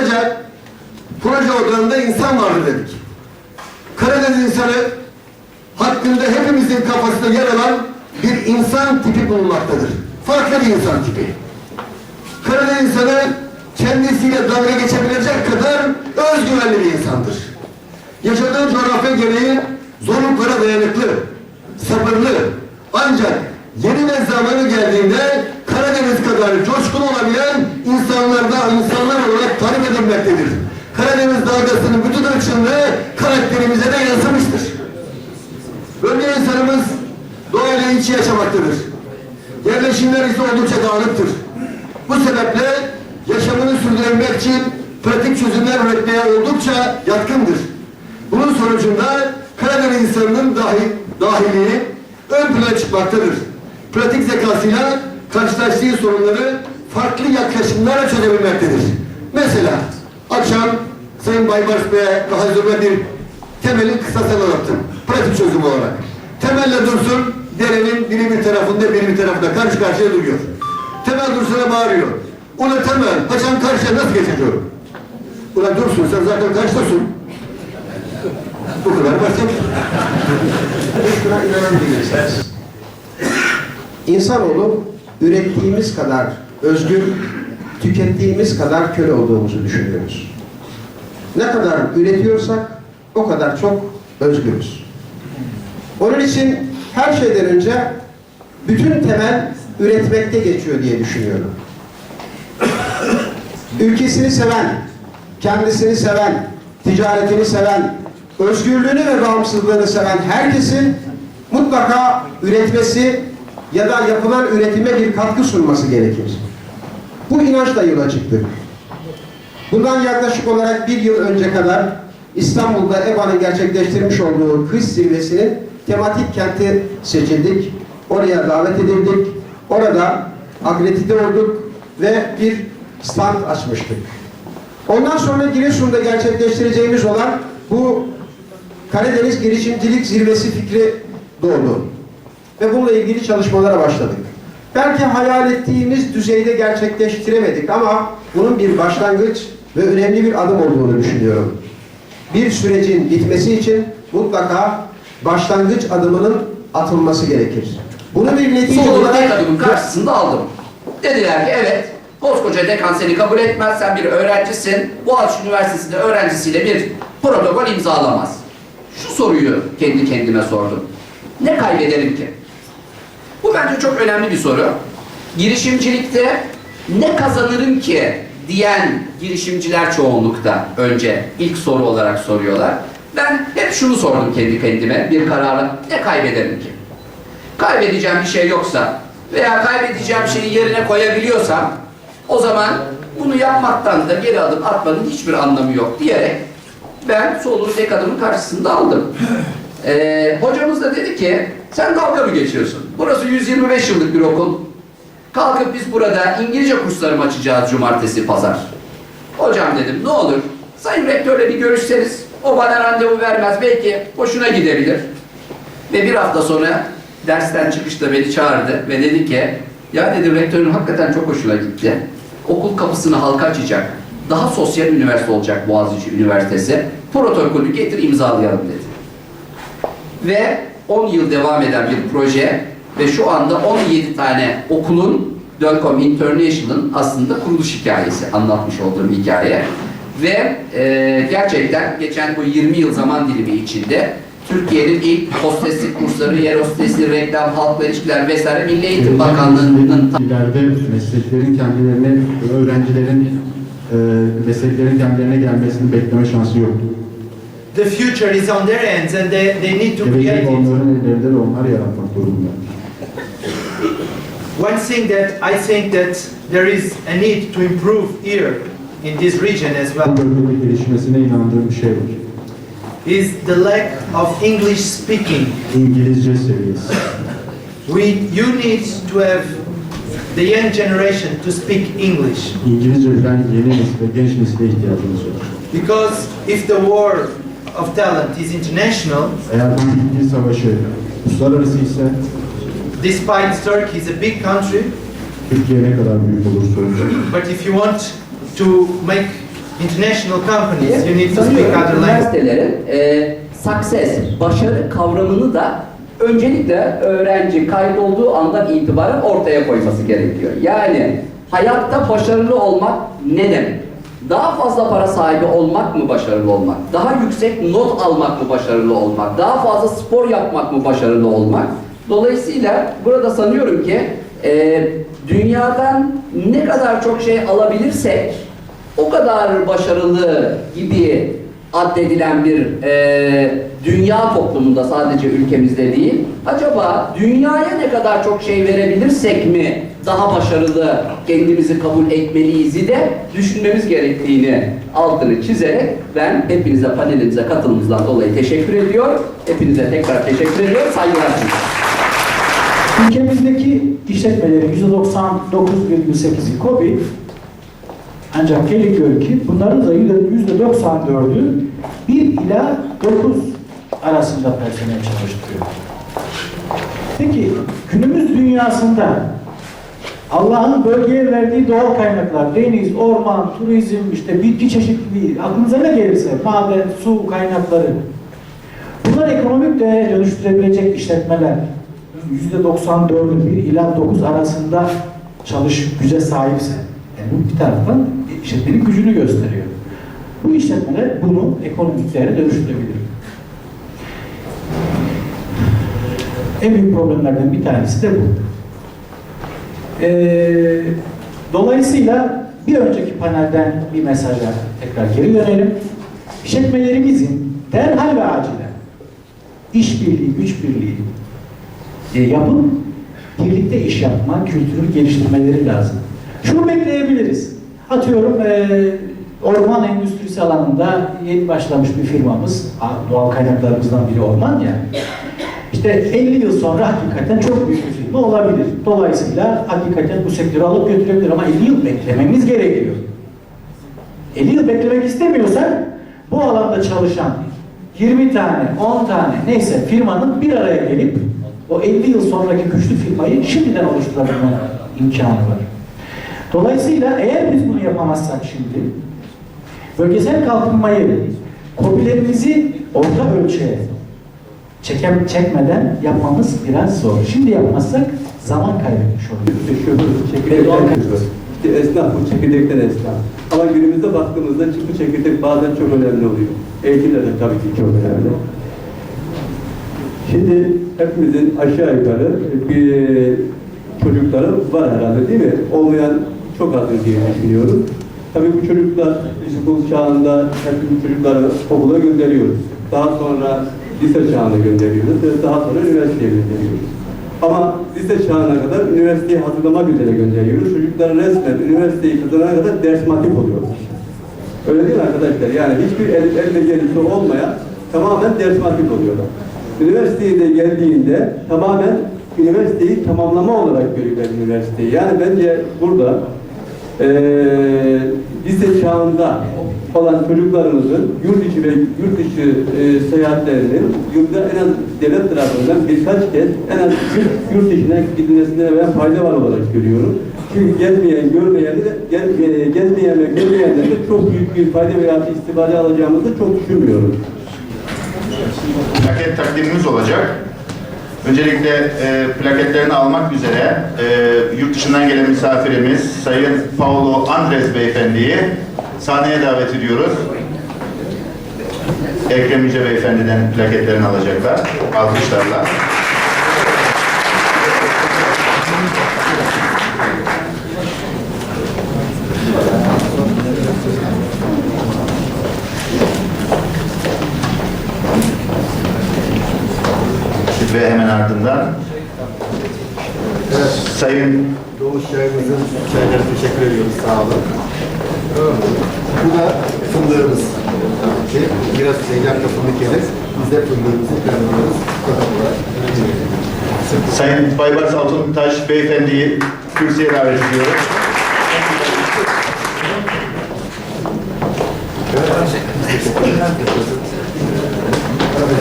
Kısaca proje odağında insan vardı dedik. Karadeniz insanı hakkında hepimizin kafasında yer alan bir insan tipi bulunmaktadır. Farklı bir insan tipi. Karadeniz insanı kendisiyle dalga geçebilecek kadar özgüvenli bir insandır. Yaşadığı coğrafya gereği zorluklara dayanıklı, sabırlı, ancak yeni ve zamanı geldiğinde Karadeniz kadar coşkun olabilen insanlarda insanlar olarak tarif edilmektedir. Karadeniz dalgasının bütün ölçümde karakterimize de yansımıştır. Bölge insanımız doğayla iç içe yaşamaktadır. Yerleşimler ise oldukça dağınıktır. Bu sebeple yaşamını sürdürebilmek için pratik çözümler üretmeye oldukça yatkındır. Bunun sonucunda Karadeniz insanının dahi, dahiliği ön plana çıkmaktadır. Pratik zekasıyla karşılaştığı sorunları farklı yaklaşımlarla çözebilmektedir. Mesela akşam Sayın Baybars Bey'e daha hazırda bir temelin kısasını anlattım. Pratik çözüm olarak. Temelle dursun, derenin biri bir tarafında biri bir tarafında karşı karşıya duruyor. Temel Dursun'a bağırıyor. Ula Temel, haçan karşıya nasıl geçeceğim? Ula Dursun sen zaten karşıdasın. Bu kadar basit. Hiç buna değiliz. İnsanoğlu ürettiğimiz kadar özgür, tükettiğimiz kadar köle olduğumuzu düşünüyoruz. Ne kadar üretiyorsak o kadar çok özgürüz. Onun için her şeyden önce bütün temel üretmekte geçiyor diye düşünüyorum. Ülkesini seven, kendisini seven, ticaretini seven, özgürlüğünü ve bağımsızlığını seven herkesin mutlaka üretmesi ya da yapılan üretime bir katkı sunması gerekir. Bu inançla yola çıktık. Bundan yaklaşık olarak bir yıl önce kadar İstanbul'da EBA'nın gerçekleştirmiş olduğu kış zirvesinin tematik kenti seçildik. Oraya davet edildik. Orada akredite olduk ve bir stand açmıştık. Ondan sonra Giresun'da gerçekleştireceğimiz olan bu Karadeniz Girişimcilik Zirvesi fikri doğdu. Ve bununla ilgili çalışmalara başladık. Belki hayal ettiğimiz düzeyde gerçekleştiremedik ama bunun bir başlangıç ve önemli bir adım olduğunu düşünüyorum. Bir sürecin bitmesi için mutlaka başlangıç adımının atılması gerekir. Bunu bir netice Sorunu olarak tek adımın karşısında aldım. Dediler ki evet, koskoca dekan seni kabul etmez, sen bir öğrencisin. Boğaziçi Üniversitesi'nde öğrencisiyle bir protokol imzalamaz. Şu soruyu kendi kendime sordum. Ne kaybederim ki? Bu bence çok önemli bir soru. Girişimcilikte ne kazanırım ki diyen girişimciler çoğunlukta önce ilk soru olarak soruyorlar. Ben hep şunu sordum kendi kendime bir kararla. Ne kaybederim ki? kaybedeceğim bir şey yoksa veya kaybedeceğim şeyi yerine koyabiliyorsam o zaman bunu yapmaktan da geri adım atmanın hiçbir anlamı yok diyerek ben soluğu tek adımın karşısında aldım. Ee, hocamız da dedi ki sen dalga mı geçiyorsun? Burası 125 yıllık bir okul. Kalkıp biz burada İngilizce kursları mı açacağız cumartesi pazar? Hocam dedim ne olur sayın rektörle bir görüşseniz o bana randevu vermez belki hoşuna gidebilir. Ve bir hafta sonra dersten çıkışta beni çağırdı ve dedi ki ya dedi rektörün hakikaten çok hoşuna gitti. Okul kapısını halka açacak. Daha sosyal üniversite olacak Boğaziçi Üniversitesi. Protokolü getir imzalayalım dedi. Ve 10 yıl devam eden bir proje ve şu anda 17 tane okulun Dölcom International'ın aslında kuruluş hikayesi anlatmış olduğum hikaye. Ve e, gerçekten geçen bu 20 yıl zaman dilimi içinde Türkiye'nin ilk hosteslik kursları, yer hostesliği, reklam, halkla ilişkiler vesaire Milli Eğitim Bakanlığı'nın ileride mesleklerin kendilerine, öğrencilerin e, mesleklerin kendilerine gelmesini bekleme şansı yok. The future is on their hands and they, they need to create it. onların ellerinde onlar yaratmak durumunda. One thing that I think that there is a need to improve here in this region as Bu well bölgede gelişmesine inandığım bir şey var. is the lack of English speaking. İngilizce seviyesi. We, you need to have the young generation to speak English İngilizce bilen yeni nesile, genç nesile ihtiyacımız var. because if the war of talent is international, Eğer bu bilgi savaşı uluslararası ise despite Turkey is a big country, Türkiye ne kadar büyük olursa olsun but if you want to make international companies, you need to Sanıyorum speak other language. üniversitelerin e, success, başarı kavramını da öncelikle öğrenci kaydolduğu andan itibaren ortaya koyması gerekiyor. Yani hayatta başarılı olmak ne demek? Daha fazla para sahibi olmak mı başarılı olmak? Daha yüksek not almak mı başarılı olmak? Daha fazla spor yapmak mı başarılı olmak? Dolayısıyla burada sanıyorum ki e, dünyadan ne kadar çok şey alabilirsek o kadar başarılı gibi addedilen bir e, dünya toplumunda sadece ülkemizde değil, acaba dünyaya ne kadar çok şey verebilirsek mi daha başarılı kendimizi kabul etmeliyiz de düşünmemiz gerektiğini altını çizerek ben hepinize panelimize katılımınızdan dolayı teşekkür ediyor. Hepinize tekrar teşekkür ediyorum. Saygılar sunuyorum. Ülkemizdeki işletmelerin %99,8'i KOBİ ancak gerekiyor ki bunların da %94'ü 1 ila 9 arasında personel çalıştırıyor. Peki günümüz dünyasında Allah'ın bölgeye verdiği doğal kaynaklar, deniz, orman, turizm, işte bitki çeşitliliği, aklınıza ne gelirse, maden, su kaynakları, bunlar ekonomik değere dönüştürebilecek işletmeler %94'ü 1 ila 9 arasında çalış güce sahipse, yani bu bir taraftan işletmenin gücünü gösteriyor. Bu işletmeler bunu ekonomik değere dönüştürebilir. En büyük problemlerden bir tanesi de bu. Ee, dolayısıyla bir önceki panelden bir mesaja tekrar geri dönelim. İşletmelerimizin derhal ve acilen işbirliği, güç birliği e, yapıp birlikte iş yapma kültürünü geliştirmeleri lazım. Şunu bekleyebiliriz. Atıyorum e, orman endüstrisi alanında yeni başlamış bir firmamız, doğal kaynaklarımızdan biri orman ya. İşte 50 yıl sonra hakikaten çok büyük bir firma olabilir. Dolayısıyla hakikaten bu sektörü alıp götürebilir ama 50 yıl beklememiz gerekiyor. 50 yıl beklemek istemiyorsak bu alanda çalışan 20 tane, 10 tane neyse firmanın bir araya gelip o 50 yıl sonraki güçlü firmayı şimdiden oluşturabilme imkanı var. Dolayısıyla eğer biz bunu yapamazsak şimdi bölgesel kalkınmayı kobilerimizi orta ölçüye çekem, çekmeden yapmamız biraz zor. Şimdi yapmazsak zaman kaybetmiş oluyoruz. Şu çekirdekten işte esnaf bu çekirdekten esnaf. Ama günümüzde baktığımızda bu çekirdek bazen çok önemli oluyor. Eğitimler de tabii ki çok önemli. Şimdi hepimizin aşağı yukarı bir çocukları var herhalde değil mi? Olmayan çok azdır diye düşünüyorum. Tabii bu çocuklar ilkokul çağında hep bu çocukları okula gönderiyoruz. Daha sonra lise çağına gönderiyoruz ve daha sonra üniversiteye gönderiyoruz. Ama lise çağına kadar üniversiteye hazırlamak üzere gönderiyoruz. Çocuklar resmen üniversiteyi kazanana kadar ders matip oluyorlar. Öyle değil mi arkadaşlar? Yani hiçbir el, el becerisi olmayan tamamen ders matip oluyorlar. Üniversiteye de geldiğinde tamamen üniversiteyi tamamlama olarak görüyorlar üniversiteyi. Yani bence burada eee lise çağında olan çocuklarımızın yurt içi ve yurt dışı e, seyahatlerinin yılda en az devlet tarafından birkaç kez en az yurt, yurt dışına gidilmesine ben fayda var olarak görüyorum. Çünkü gezmeyen, görmeyen de gez, e, gezmeyen ve görmeyenler de çok büyük bir fayda veya istifade alacağımızı çok düşünmüyorum. plaket takdimimiz olacak. Öncelikle e, plaketlerini almak üzere e, yurt dışından gelen misafirimiz Sayın Paulo Andres Beyefendi'yi sahneye davet ediyoruz. Ekrem Yüce Beyefendi'den plaketlerini alacaklar. Alkışlarla. Ve hemen ardından Sayın Doğuş yayımızın şeylerine teşekkür ediyoruz. Sağ olun. Bu da fındığımız. Ki. Biraz Zeynep fındık yenir. Biz de fındığımızı planlıyoruz. Sayın Baybars Altuntaş Beyefendi'yi kürsüye davet ediyoruz.